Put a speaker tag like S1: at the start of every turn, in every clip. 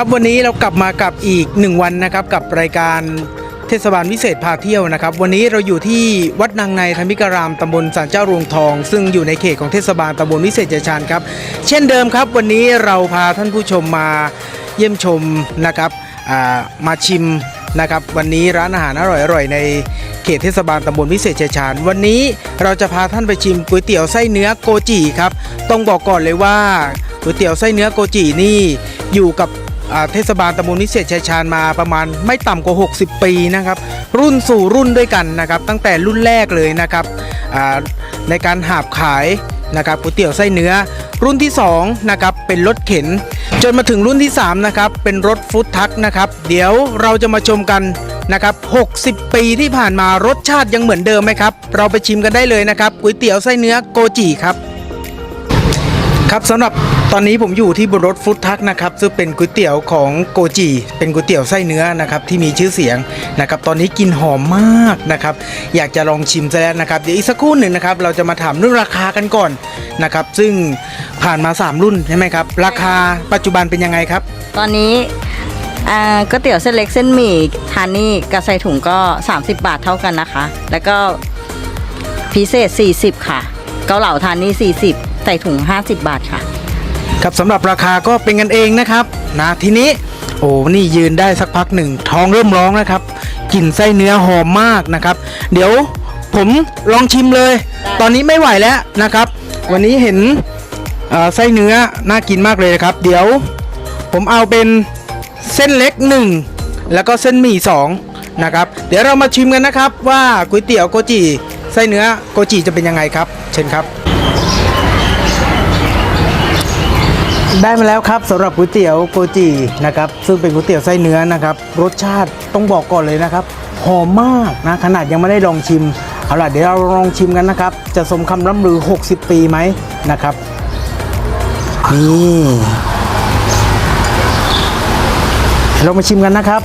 S1: ครับวันนี้เรากลับมากับอีกหนึ่งวันนะครับกับรายการเทศบาลวิเศษพาเที่ยวนะครับ วันนี้เราอยู่ที่วัดนางในธรรมิการามตำบลสารเจ้ารวงทอง ซึ่งอยู่ในเขตของเทศบาลตำบลวิเศษชัยชาญครับ เช่นเดิมครับ วันนี้เราพาท่านผู้ชมมาเยี่ยมชมนะครับมาชิมนะครับ วันนี้ร้านอาหารอร่อยๆในเขตเทศบาลตำบลวิเศษชัยชาญวันนี้เราจะพาท่านไปชิมก๋วยเตี๋ยวไส้เนื้อโกจิครับต้องบอกก่อนเลยว่าก๋วยเตี๋ยวไส้เนื้อโกจินี่อยู่กับ เทศบาลตำบลนิเศษชัยชาญมาประมาณไม่ต่ำกว่า 60 ปีนะครับ รุ่นสู่รุ่นด้วยกันนะครับ ตั้งแต่รุ่นแรกเลยนะครับในการหาบขายนะครับก๋วยเตี๋ยวไส้เนื้อ รุ่นที่2นะครับเป็นรถเข็น จนมาถึงรุ่นที่3นะครับเป็นรถฟู้ดทักนะครับ เดี๋ยวเราจะมาชมกันนะครับ 60 ปีที่ผ่านมารสชาติยังเหมือนเดิมไหมครับ เราไปชิมกันได้เลยนะครับก๋วยเตี๋ยวไส้เนื้อโกจิครับ ครับสำหรับตอนนี้ผมอยู่ที่บนรถฟุตทักนะครับซึ่งเป็นก๋วยเตี๋ยวของโกจิเป็นก๋วยเตี๋ยวไส้เนื้อนะครับที่มีชื่อเสียงนะครับตอนนี้กินหอมมากนะครับอยากจะลองชิมซะแล้วนะครับเดี๋ยวอีกสักครู่หนึ่งนะครับเราจะมาถามเรื่องราคากันก่อนนะครับซึ่งผ่านมา 3 รุ่นใช่ไหมครับราคาปัจจุบันเป็นยังไงครับ
S2: ตอนนี้ก๋วยเตี๋ยวเส้นเล็กเส้นหมี่ทานนี่กับใส่ถุงก็ 30 บาทเท่ากันนะคะ แล้วก็พิเศษ 40 ค่ะ เกาเหลาทานนี่40 ส่ถุง 50 บาทค่ะ
S1: ครับสำหรับราคาก็เป็นกันเองนะครับนะทีนี้โอ้นี่ยืนได้สักพักหนึ่งท้องเริ่มร้องนะครับกลิ่นไส้เนื้อหอมมากนะครับ เดี๋ยวผมลองชิมเลย ตอนนี้ไม่ไหวแล้วนะครับ วันนี้เห็นเอ่อไส้เนื้อน่ากินมากเลยนะครับ เดี๋ยวผมเอาเป็นเส้นเล็กหนึ่งแล้วก็เส้นหมี่สองนะครับ เดี๋ยวเรามาชิมกันนะครับ ว่าก๋วยเตี๋ยวโกจิไส้เนื้อโกจิจะเป็นยังไงครับ เชิญครับ ได้มาแล้วครับสำหรับก๋วยเตี๋ยวโกจินะครับซึ่งเป็นก๋วยเตี๋ยวไส้เนื้อนะครับ รสชาติต้องบอกก่อนเลยนะครับหอมมากนะขนาดยังไม่ได้ลองชิมเอาล่ะเดี๋ยวเราลองชิมกันนะครับ จะสมคำร่ำลือ 60 ปีไหมนะครับนี่เรามาชิมกันนะครับ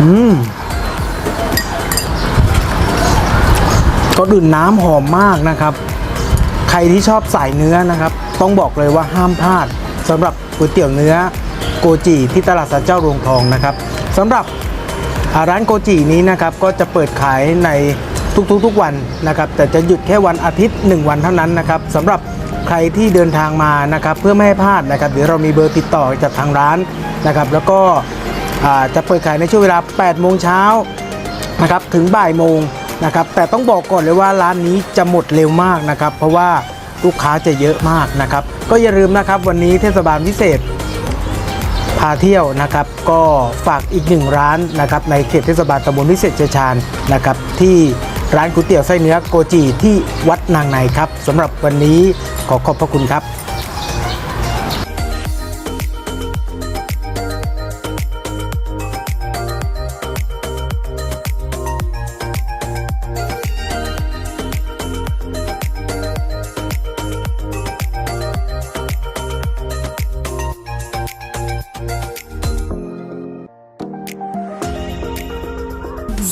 S1: อืม ก็ดื่นน้ำหอมมากนะครับ ใครที่ชอบสายเนื้อนะครับ ต้องบอกเลยว่าห้ามพลาดสำหรับก๋วยเตี๋ยวเนื้อโกจิที่ตลาดสันเจ้าโรงทองนะครับสำหรับร้านโกจินี้นะครับก็จะเปิดขายในทุกๆทุกวันนะครับแต่จะหยุดแค่วันอาทิตย์ 1 วันเท่านั้นนะครับสำหรับใครที่เดินทางมานะครับเพื่อไม่ให้พลาดนะครับเดี๋ยวเรามีเบอร์ติดต่อจากทางร้านนะครับแล้วก็จะเปิดขายในช่วงเวลา 8 โมงเช้านะครับถึงบ่ายโมง นะครับแต่ต้องบอกก่อนเลยว่าร้านนี้จะหมดเร็วมากนะครับ เพราะว่าลูกค้าจะเยอะมากนะครับ ก็อย่าลืมนะครับวันนี้เทศบาลพิเศษ พาเที่ยวนะครับ ก็ฝากอีกหนึ่งร้านนะครับในเขตเทศบาลตำบลวิเศษชัยชาญนะครับที่ร้านก๋วยเตี๋ยวไส้เนื้อโกจีที่วัดนางในครับสำหรับวันนี้ขอขอบพระคุณครับ